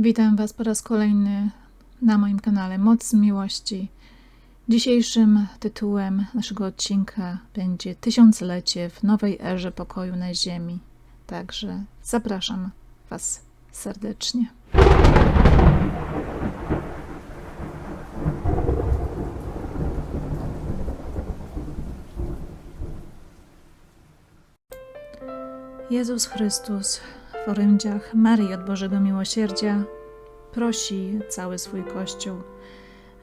Witam Was po raz kolejny na moim kanale Moc Miłości. Dzisiejszym tytułem naszego odcinka będzie Tysiąclecie w nowej erze pokoju na Ziemi. Także zapraszam Was serdecznie. Jezus Chrystus w orędziach Marii od Bożego Miłosierdzia prosi cały swój Kościół,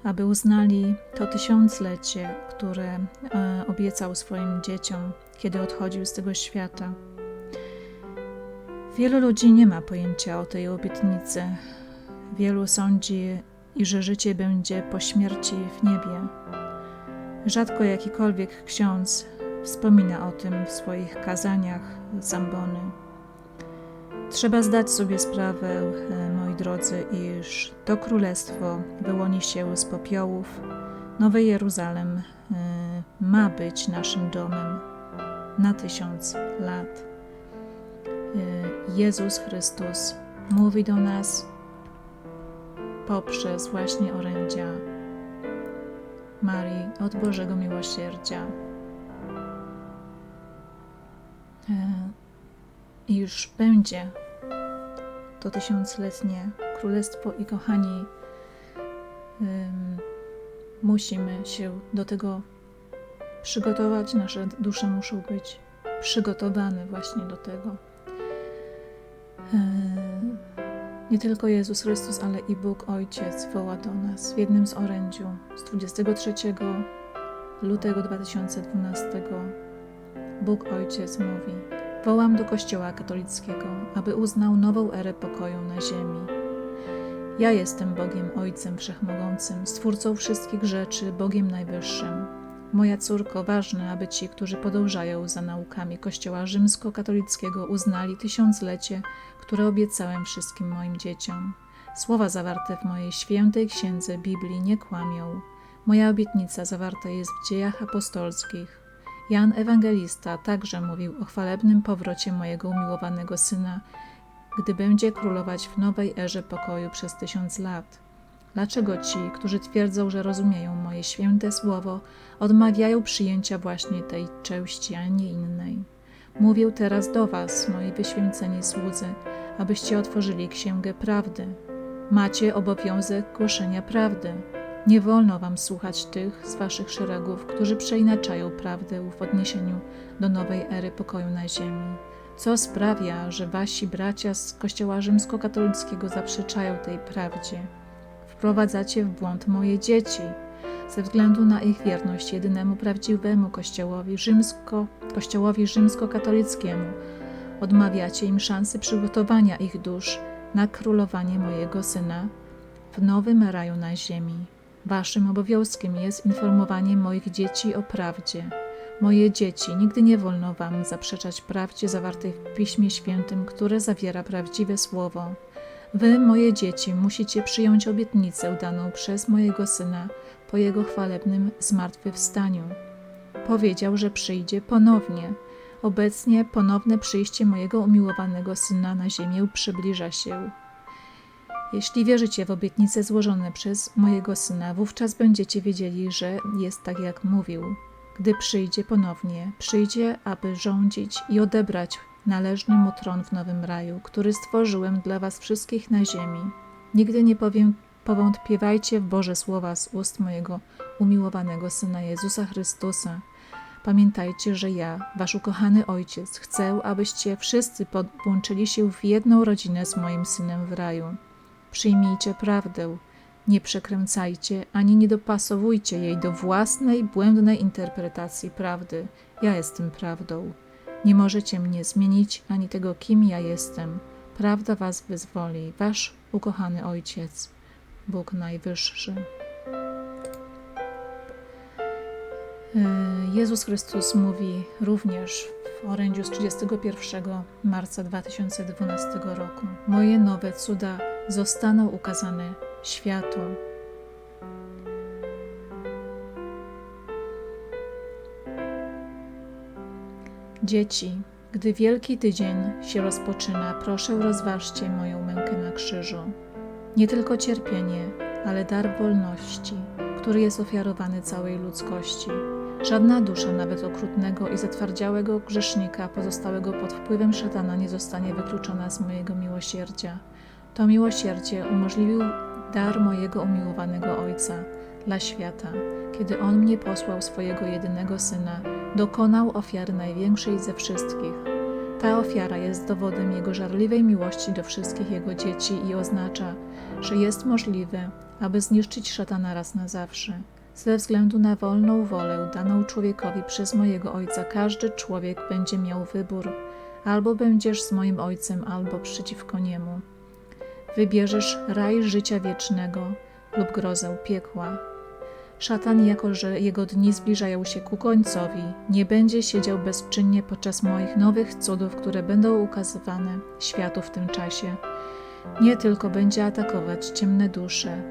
aby uznali to tysiąclecie, które e, obiecał swoim dzieciom, kiedy odchodził z tego świata. Wielu ludzi nie ma pojęcia o tej obietnicy. Wielu sądzi, i że życie będzie po śmierci w niebie. Rzadko jakikolwiek ksiądz wspomina o tym w swoich kazaniach zambony. Trzeba zdać sobie sprawę, e, moi drodzy, iż to królestwo wyłoni się z popiołów. Nowy Jeruzalem e, ma być naszym domem na tysiąc lat. E, Jezus Chrystus mówi do nas poprzez właśnie orędzia Marii od Bożego Miłosierdzia, iż będzie to tysiącletnie królestwo i kochani, um, musimy się do tego przygotować. Nasze dusze muszą być przygotowane właśnie do tego. Um, nie tylko Jezus Chrystus, ale i Bóg Ojciec woła do nas w jednym z orędziu z 23 lutego 2012. Bóg Ojciec mówi: Wołam do Kościoła katolickiego, aby uznał nową erę pokoju na ziemi. Ja jestem Bogiem Ojcem Wszechmogącym, Stwórcą wszystkich rzeczy, Bogiem Najwyższym. Moja córko, ważne, aby ci, którzy podążają za naukami Kościoła rzymskokatolickiego, uznali tysiąclecie, które obiecałem wszystkim moim dzieciom. Słowa zawarte w mojej świętej księdze Biblii nie kłamią. Moja obietnica zawarta jest w dziejach apostolskich. Jan Ewangelista także mówił o chwalebnym powrocie mojego umiłowanego syna, gdy będzie królować w nowej erze pokoju przez tysiąc lat. Dlaczego ci, którzy twierdzą, że rozumieją moje święte słowo, odmawiają przyjęcia właśnie tej części, a nie innej? Mówię teraz do Was, moi wyświęceni słudzy, abyście otworzyli księgę prawdy. Macie obowiązek głoszenia prawdy. Nie wolno wam słuchać tych z waszych szeregów, którzy przeinaczają prawdę w odniesieniu do nowej ery pokoju na ziemi, co sprawia, że wasi bracia z Kościoła rzymskokatolickiego zaprzeczają tej prawdzie. Wprowadzacie w błąd moje dzieci ze względu na ich wierność jedynemu prawdziwemu Kościołowi, rzymsko, kościołowi rzymskokatolickiemu. Odmawiacie im szansy przygotowania ich dusz na królowanie mojego Syna w nowym raju na ziemi. Waszym obowiązkiem jest informowanie moich dzieci o prawdzie. Moje dzieci, nigdy nie wolno wam zaprzeczać prawdzie zawartej w Piśmie Świętym, które zawiera prawdziwe słowo. Wy, moje dzieci, musicie przyjąć obietnicę daną przez mojego syna po jego chwalebnym zmartwychwstaniu. Powiedział, że przyjdzie ponownie. Obecnie ponowne przyjście mojego umiłowanego syna na ziemię przybliża się. Jeśli wierzycie w obietnice złożone przez mojego syna, wówczas będziecie wiedzieli, że jest tak, jak mówił. Gdy przyjdzie ponownie, przyjdzie, aby rządzić i odebrać należny mu tron w nowym raju, który stworzyłem dla was wszystkich na ziemi. Nigdy nie powiem, powątpiewajcie w Boże słowa z ust mojego umiłowanego Syna Jezusa Chrystusa. Pamiętajcie, że ja, wasz ukochany Ojciec, chcę, abyście wszyscy podłączyli się w jedną rodzinę z moim Synem w raju. Przyjmijcie prawdę, nie przekręcajcie ani nie dopasowujcie jej do własnej błędnej interpretacji prawdy. Ja jestem prawdą. Nie możecie mnie zmienić ani tego, kim ja jestem. Prawda was wyzwoli, wasz ukochany Ojciec, Bóg Najwyższy. E, Jezus Chrystus mówi również w orędziu z 31 marca 2012 roku: Moje nowe cuda zostaną ukazane światu. Dzieci, gdy Wielki Tydzień się rozpoczyna, proszę rozważcie moją mękę na krzyżu. Nie tylko cierpienie, ale dar wolności, który jest ofiarowany całej ludzkości. Żadna dusza, nawet okrutnego i zatwardziałego grzesznika, pozostałego pod wpływem szatana, nie zostanie wykluczona z mojego miłosierdzia. To miłosierdzie umożliwił dar mojego umiłowanego Ojca dla świata, kiedy On mnie posłał swojego jedynego Syna, dokonał ofiary największej ze wszystkich. Ta ofiara jest dowodem Jego żarliwej miłości do wszystkich Jego dzieci i oznacza, że jest możliwe, aby zniszczyć szatana raz na zawsze. Ze względu na wolną wolę daną człowiekowi przez mojego Ojca, każdy człowiek będzie miał wybór: albo będziesz z moim Ojcem, albo przeciwko niemu. Wybierzesz raj życia wiecznego lub grozę piekła. Szatan, jako że jego dni zbliżają się ku końcowi, nie będzie siedział bezczynnie podczas moich nowych cudów, które będą ukazywane światu w tym czasie. Nie tylko będzie atakować ciemne dusze,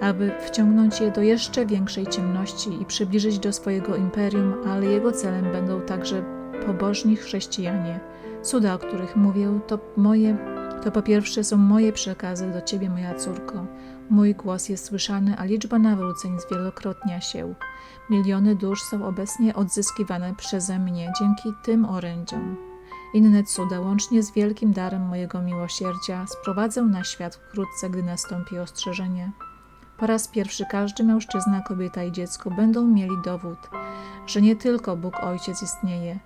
aby wciągnąć je do jeszcze większej ciemności i przybliżyć do swojego imperium, ale jego celem będą także pobożni chrześcijanie. Cuda, o których mówię, to moje, to po pierwsze są moje przekazy do ciebie, moja córko. Mój głos jest słyszany, a liczba nawróceń zwielokrotnia się. Miliony dusz są obecnie odzyskiwane przeze mnie dzięki tym orędziom. Inne cuda, łącznie z wielkim darem mojego miłosierdzia, sprowadzę na świat wkrótce, gdy nastąpi ostrzeżenie. Po raz pierwszy każdy mężczyzna, kobieta i dziecko będą mieli dowód, że nie tylko Bóg Ojciec istnieje,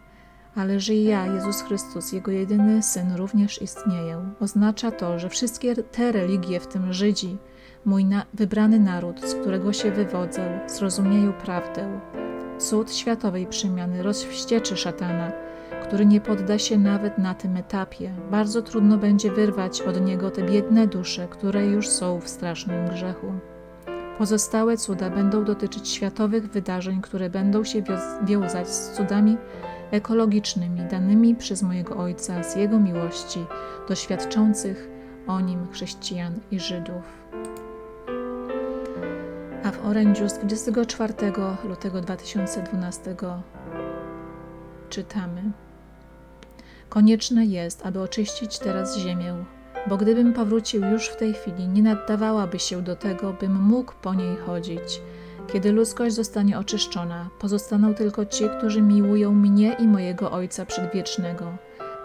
ale że ja, Jezus Chrystus, Jego jedyny Syn, również istnieję. Oznacza to, że wszystkie te religie, w tym Żydzi, mój na wybrany naród, z którego się wywodzę, zrozumieją prawdę. Cud światowej przemiany rozwścieczy szatana, który nie podda się nawet na tym etapie. Bardzo trudno będzie wyrwać od niego te biedne dusze, które już są w strasznym grzechu. Pozostałe cuda będą dotyczyć światowych wydarzeń, które będą się wiązać z cudami ekologicznymi danymi przez mojego Ojca z Jego miłości, doświadczących o Nim chrześcijan i Żydów. A w orędziu z 24 lutego 2012 czytamy: Konieczne jest, aby oczyścić teraz ziemię bo gdybym powrócił już w tej chwili, nie naddawałaby się do tego, bym mógł po niej chodzić. Kiedy ludzkość zostanie oczyszczona, pozostaną tylko ci, którzy miłują mnie i mojego Ojca Przedwiecznego.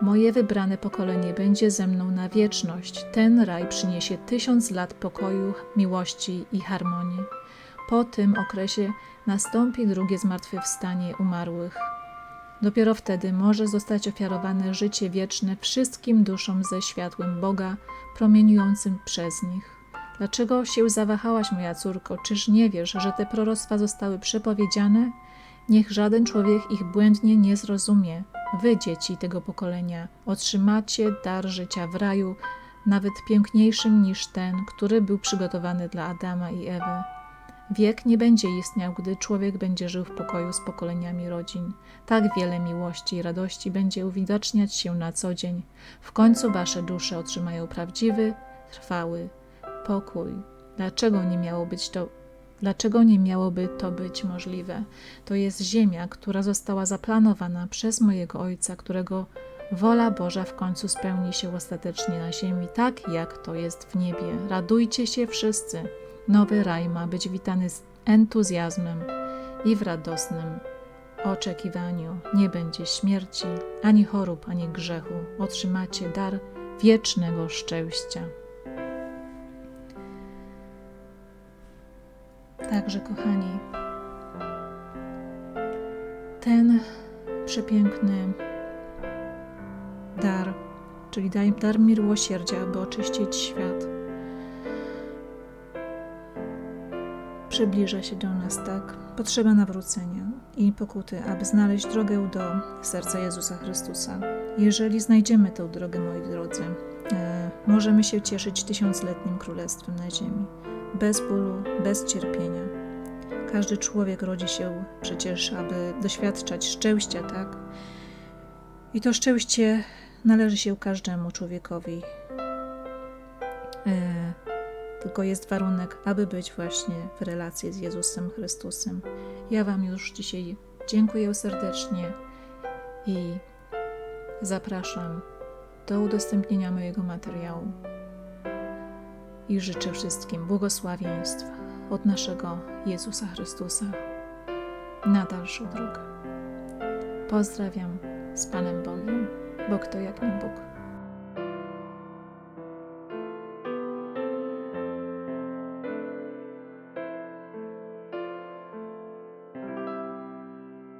Moje wybrane pokolenie będzie ze mną na wieczność. Ten raj przyniesie tysiąc lat pokoju, miłości i harmonii. Po tym okresie nastąpi drugie zmartwychwstanie umarłych. Dopiero wtedy może zostać ofiarowane życie wieczne wszystkim duszom ze światłem Boga promieniującym przez nich. Dlaczego się zawahałaś, moja córko? Czyż nie wiesz, że te proroctwa zostały przepowiedziane? Niech żaden człowiek ich błędnie nie zrozumie. Wy, dzieci tego pokolenia, otrzymacie dar życia w raju, nawet piękniejszym niż ten, który był przygotowany dla Adama i Ewy. Wiek nie będzie istniał, gdy człowiek będzie żył w pokoju z pokoleniami rodzin. Tak wiele miłości i radości będzie uwidaczniać się na co dzień. W końcu wasze dusze otrzymają prawdziwy, trwały pokój. Dlaczego nie miało być to Dlaczego nie miałoby to być możliwe? To jest ziemia, która została zaplanowana przez mojego Ojca, którego wola Boża w końcu spełni się ostatecznie na ziemi, tak jak to jest w niebie. Radujcie się wszyscy. Nowy raj ma być witany z entuzjazmem i w radosnym oczekiwaniu. Nie będzie śmierci, ani chorób, ani grzechu. Otrzymacie dar wiecznego szczęścia. Także, kochani, ten przepiękny dar, czyli dar miłosierdzia, aby oczyścić świat, przybliża się do nas, tak? Potrzeba nawrócenia i pokuty, aby znaleźć drogę do serca Jezusa Chrystusa. Jeżeli znajdziemy tę drogę, moi drodzy, e, możemy się cieszyć tysiącletnim królestwem na ziemi, bez bólu, bez cierpienia. Każdy człowiek rodzi się przecież, aby doświadczać szczęścia, tak? I to szczęście należy się każdemu człowiekowi. E, tylko jest warunek, aby być właśnie w relacji z Jezusem Chrystusem. Ja Wam już dzisiaj dziękuję serdecznie i zapraszam do udostępnienia mojego materiału. i życzę wszystkim błogosławieństw od naszego Jezusa Chrystusa na dalszą drogę. Pozdrawiam z Panem Bogiem, bo kto jak nie Bóg.